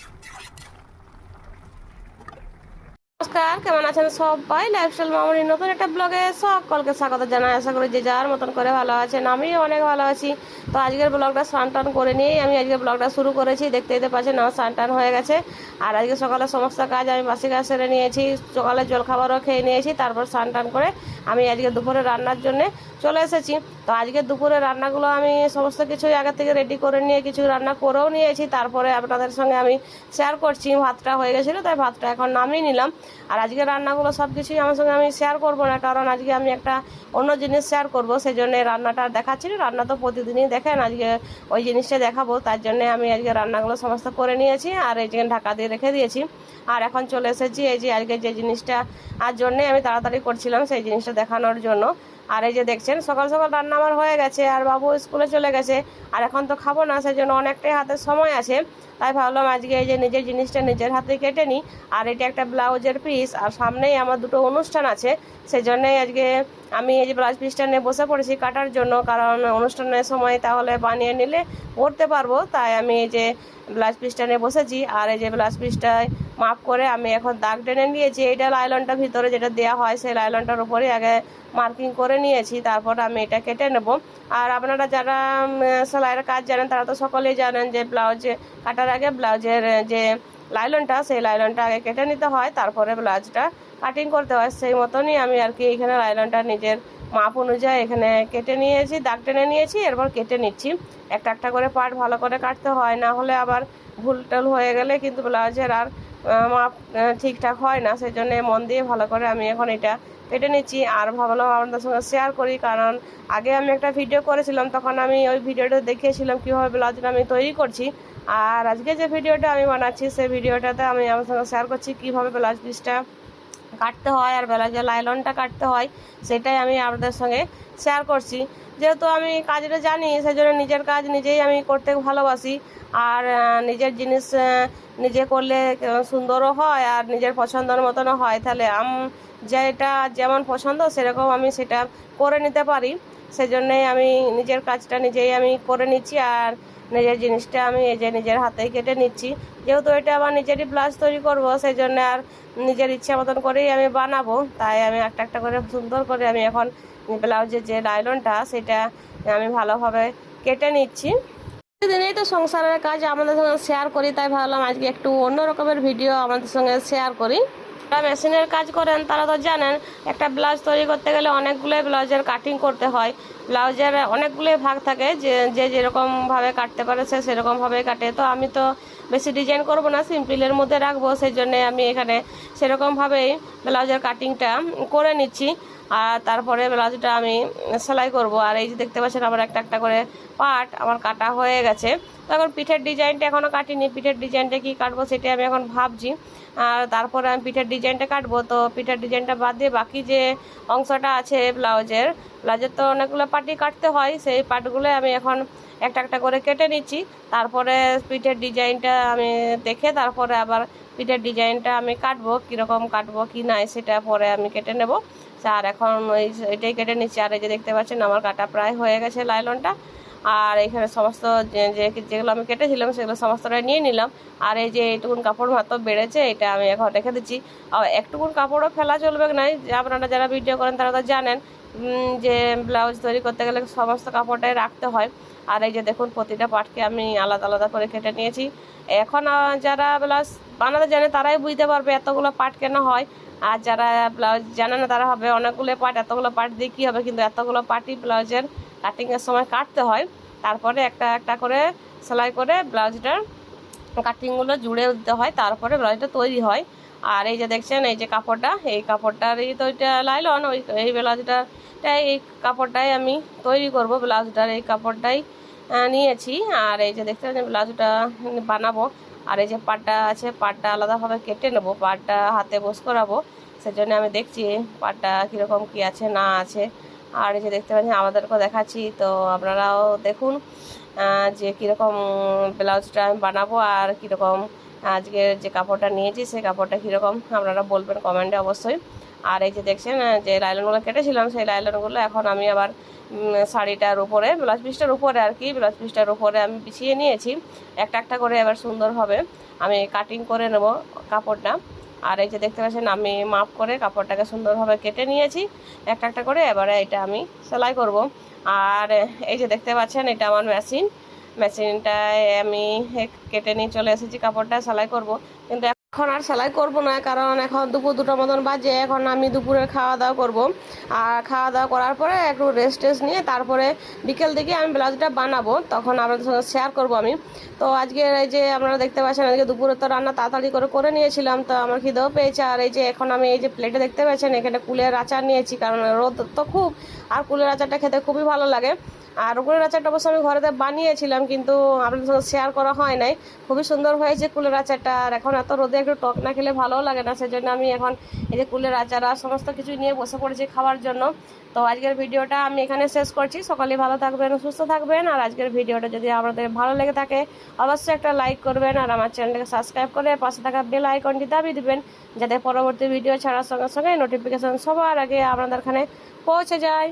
Yeah. নমস্কার, কেমন আছেন সবাই? লাইফস্টাইল মামনি, নতুন একটা ব্লগে সকলকে স্বাগত জানাই। আশা করি যে যার মতন করে ভালো আছেন, আমিও অনেক ভালো আছি। তো আজকের ব্লগটা স্নান টান করে নিয়েই আমি আজকের ব্লগটা শুরু করেছি। দেখতে দেখতে পাচ্ছেন আমার স্নান টান হয়ে গেছে। আর আজকে সকালে সমস্ত কাজ আমি বাসি কাজ সেরে নিয়েছি। সকালে জলখাবারও খেয়ে নিয়েছি, তারপর স্নান টান করে আমি আজকে দুপুরে রান্নার জন্য চলে এসেছি। তো আজকে দুপুরে রান্নাগুলো আমি সমস্ত কিছুই আগে থেকে রেডি করে নিয়ে কিছু রান্না করেও নিয়েছি। তারপরে আপনাদের সঙ্গে আমি শেয়ার করছি। ভাতটা হয়ে গেছিল, তাই ভাতটা এখন নামিয়ে নিলাম। আর আজকে রান্নাগুলো সব কিছুই আমার সঙ্গে আমি শেয়ার করব না, কারণ আজকে আমি একটা অন্য জিনিস শেয়ার করব সেই জন্য রান্নাটা দেখাচ্ছি রান্না তো প্রতিদিনই দেখেন, আজকে ওই জিনিসটা দেখাবো, তার জন্যে আমি আজকে রান্নাগুলো সমস্ত করে নিয়েছি আর এই যে ঢাকা দিয়ে রেখে দিয়েছি। আর এখন চলে এসেছি এই যে আজকে যে জিনিসটা, আর জন্যে আমি তাড়াতাড়ি করছিলাম সেই জিনিসটা দেখানোর জন্য। আর এই যে দেখছেন, সকাল সকাল রান্না আমার হয়ে গেছে আর বাবু স্কুলে চলে গেছে, আর এখন তো খাব না সেই জন্য অনেকটাই হাতে সময় আছে। তাই ভাবলাম আজকে এই যে নিজের জিনিসটা নিজের হাতে কেটে নিই, আর এটা একটা ব্লাউজের পিস আর সামনেই আমার দুটো অনুষ্ঠান আছে সেই জন্যই আজকে আমি এই যে ব্লাউজ পিসটা নিয়ে বসে পড়েছি কাটার জন্য, কারণ অনুষ্ঠানের সময় তাহলে বানিয়ে নিলে পরতে পারব, তাই আমি এই যে ব্লাউজ পিসটা নিয়ে বসেছি, আর এই যে ব্লাউজ পিসটায় মাপ করে আমি এখন দাগ টেনে নিয়েছি। এইটা লাইলনটা ভিতরে যেটা দেওয়া হয়, সেই লাইলনটার উপরে আগে মার্কিং করে নিয়েছি, তারপর আমি এটা কেটে নেব। আর আপনারা যারা সেলাইয়ের কাজ জানেন, তারা তো সকলেই জানেন যে ব্লাউজ কাটার আগে ব্লাউজের যে লাইলনটা, সেই লাইলনটা আগে কেটে নিতে হয়, তারপরে ব্লাউজটা কাটিং করতে হয়। সেই মতনই আমি আর কি এখানে লাইলনটা নিজের মাপ অনুযায়ী এখানে কেটে নিয়েছি, দাগ টেনে নিয়েছি, এরপর কেটে নিচ্ছি। একটা একটা করে পার্ট ভালো করে কাটতে হয়, না হলে আবার ভুল টুল হয়ে গেলে কিন্তু ব্লাউজের আর মাপ ঠিকঠাক হয় না সেই জন্য মন দিয়ে ভালো করে আমি এখন এটা কেটে নিচ্ছি। আর ভাবলাম আপনাদের সঙ্গে শেয়ার করি, কারণ আগে আমি একটা ভিডিও করেছিলাম, তখন আমি ওই ভিডিওটা দেখিয়েছিলাম, কীভাবে ব্লাউজটা আমি তৈরি করছি। আর আজকে যে ভিডিওটা আমি বানাচ্ছি সেই ভিডিওটাতে আমি আমার সঙ্গে শেয়ার করছি, কীভাবে ব্লাউজ পিসটা কাটতে হয়, আর ব্লাউজের লাইলনটা কাটতে হয়, সেটাই আমি আপনাদের সঙ্গে শেয়ার করছি। যেহেতু আমি কাজটা জানি সেই জন্য নিজের কাজ নিজেই আমি করতে ভালোবাসি। আর নিজের জিনিস নিজে করলে সুন্দরও হয় আর নিজের পছন্দের মতনও হয়। তাহলে আম, যেটা যেমন পছন্দ, সেরকম আমি সেটা করে নিতে পারি। সেই জন্যেই আমি নিজের কাজটা নিজেই আমি করে নিচ্ছি আর নিজের জিনিসটা আমি এই যে নিজের হাতেই কেটে নিচ্ছি। যেহেতু এটা আমার নিজেরই ব্লাউজ তৈরি করব সেই জন্য আর নিজের ইচ্ছা মতন করেই আমি বানাবো। তাই আমি একটা একটা করে সুন্দর করে আমি এখন ব্লাউজের যে লাইলনটা সেটা আমি ভালোভাবে কেটে নিচ্ছি। প্রতিদিনই তো সংসারের কাজ আমাদের সঙ্গে শেয়ার করি, তাই ভাবলাম আজকে একটু অন্য রকমের ভিডিও আমাদের সঙ্গে শেয়ার করি। যারা মেশিনের কাজ করেন, তারা তো জানেন, একটা ব্লাউজ তৈরি করতে গেলে অনেকগুলো ব্লাউজের কাটিং করতে হয়। ব্লাউজের অনেকগুলো ভাগ থাকে, যে যে যেরকমভাবে কাটতে পারে, সে সেরকমভাবে কাটে। তো আমি তো বেশি ডিজাইন করব না সিম্পলের মধ্যে রাখব, সেই জন্যে আমি এখানে সেরকমভাবেই ব্লাউজের কাটিংটা করে নিচ্ছি। আর তারপরে ব্লাউজটা আমি সেলাই করব। আর এই যে দেখতে পাচ্ছেন আমার একটা একটা করে পার্ট আমার কাটা হয়ে গেছে। তো এখন পিঠের ডিজাইনটা এখনও কাটিনি। পিঠের ডিজাইনটা কি কাটবো সেটা আমি এখন ভাবছি। আর তারপরে আমি পিঠের ডিজাইনটা কাটবো। তো পিঠের ডিজাইনটা বাদ দিয়ে বাকি যে অংশটা আছে ব্লাউজের ব্লাউজের তো অনেকগুলো পার্টি কাটতে হয়। সেই পার্টগুলো আমি এখন একটা একটা করে কেটে নিচ্ছি। তারপরে পিঠের ডিজাইনটা আমি দেখে তারপরে আবার পিঠের ডিজাইনটা আমি কাটবো, কীরকম কাটবো, কি নাই সেটা পরে আমি কেটে নেব। আর এখন ওই এটাই কেটে নিচ্ছি। আর এই যে দেখতে পাচ্ছেন, আমার কাটা প্রায় হয়ে গেছে লাইলনটা। আর এখানে সমস্ত যেগুলো আমি কেটেছিলাম, সেগুলো সমস্তটাই নিয়ে নিলাম। আর এই যে এইটুকুন কাপড় মাত্র বেড়েছে, এটা আমি এখন রেখে দিচ্ছি। আর একটুকুন কাপড়ও ফেলা চলবে না আপনারা যারা ভিডিও করেন, তারা তো জানেন যে ব্লাউজ তৈরি করতে গেলে সমস্ত কাপড়টাই রাখতে হয়। আর এই যে দেখুন, প্রতিটা পাটকে আমি আলাদা আলাদা করে কেটে নিয়েছি। এখন যারা ব্লাউজ বানাতে জানে তারাই বুঝতে পারবে এতগুলো পাট কেন হয়। আর যারা ব্লাউজ জানে না তারা হবে অনেকগুলো পাট, এতগুলো পাট দিয়ে কী হবে? কিন্তু এতগুলো পাটই ব্লাউজের কাটিংয়ের সময় কাটতে হয়। তারপরে একটা একটা করে সেলাই করে ব্লাউজটার কাটিংগুলো জুড়ে দিতে হয়, তারপরে ব্লাউজটা তৈরি হয়। আর এই যে দেখছেন, এই যে কাপড়টা, এই কাপড়টারই তো ওইটা লাইলন ওই এই ব্লাউজটা এই কাপড়টাই আমি তৈরি করব ব্লাউজটার এই কাপড়টাই নিয়েছি। আর এই যে দেখতে পাচ্ছেন ব্লাউজটা বানাবো। আর এই যে পাটটা আছে, পাটটা আলাদাভাবে কেটে নেব, পাটটা হাতে বস করাবো। সেজন্য আমি দেখছি পাটটা কীরকম কী আছে, না আছে। আর এই যে দেখতে পাচ্ছেন, আমাদেরকেও দেখাচ্ছি, তো আপনারাও দেখুন। যে কীরকম ব্লাউজটা আমি বানাবো আর কীরকম আজকে যে কাপড়টা নিয়েছি, সেই কাপড়টা কীরকম আপনারা বলবেন কমেন্টে অবশ্যই। আর এই যে দেখছেন যে লাইলনগুলো কেটেছিলাম, সেই লাইলনগুলো এখন আমি আবার শাড়িটার উপরে, ব্লাউজ পিসটার উপরে আর কি, ব্লাউজ পিসটার উপরে আমি বিছিয়ে নিয়েছি। একটা একটা করে এবার সুন্দর হবে। আমি কাটিং করে নেব কাপড়টা। আর এই যে দেখতে পাচ্ছেন, আমি মাপ করে কাপড়টাকে সুন্দরভাবে কেটে নিয়েছি, একটা একটা করে। এবারে এটা আমি সেলাই করব। আর এই যে দেখতে পাচ্ছেন, এটা আমার মেশিন। মেশিনটায় আমি কেটে নিয়ে চলে এসেছি কাপড়টা, সেলাই করব। কিন্তু এখন আর সেলাই করব না, কারণ এখন দুপুর দুটো মতন বাজে, এখন আমি দুপুরের খাওয়া দাওয়া করব। আর খাওয়া দাওয়া করার পরে একটু রেস্ট টেস্ট নিয়ে তারপরে বিকেল দিকে আমি ব্লাউজটা বানাবো, তখন আপনাদের সঙ্গে শেয়ার করব আমি। তো আজকে এই যে আপনারা দেখতে পাচ্ছেন, আজকে দুপুরে তো রান্না তাড়াতাড়ি করে করে নিয়েছিলাম, তো আমার খিদেও পেয়েছে। আর এই যে এখন আমি এই যে প্লেটে দেখতে পাচ্ছেন, এখানে কুলের আচার নিয়েছি, কারণ রোদ তো খুব, আর কুলের আচারটা খেতে খুবই ভালো লাগে। আর কুলের আচারটা অবশ্য আমি ঘরেতে বানিয়েছিলাম, কিন্তু আপনাদের সঙ্গে শেয়ার করা হয় নাই। খুবই সুন্দর হয়েছে কুলের আচারটা, আর এখন এত রোদে একটু টক না খেলে ভালোও লাগে না, সেজন্য আমি এখন এই যে কুলের আচার আর সমস্ত কিছু নিয়ে বসে পড়েছি খাওয়ার জন্য। তো আজকের ভিডিওটা আমি এখানে শেষ করছি, সকালে ভালো থাকবেন, সুস্থ থাকবেন, আর আজকের ভিডিওটা যদি আপনাদের ভালো লেগে থাকে, অবশ্যই একটা লাইক করবেন, আর আমার চ্যানেলটাকে সাবস্ক্রাইব করে পাশে থাকা বেল আইকনটি দাবি দেবেন, যাতে পরবর্তী ভিডিও ছাড়ার সঙ্গে সঙ্গে নোটিফিকেশন সবার আগে আপনাদের এখানে পৌঁছে যায়।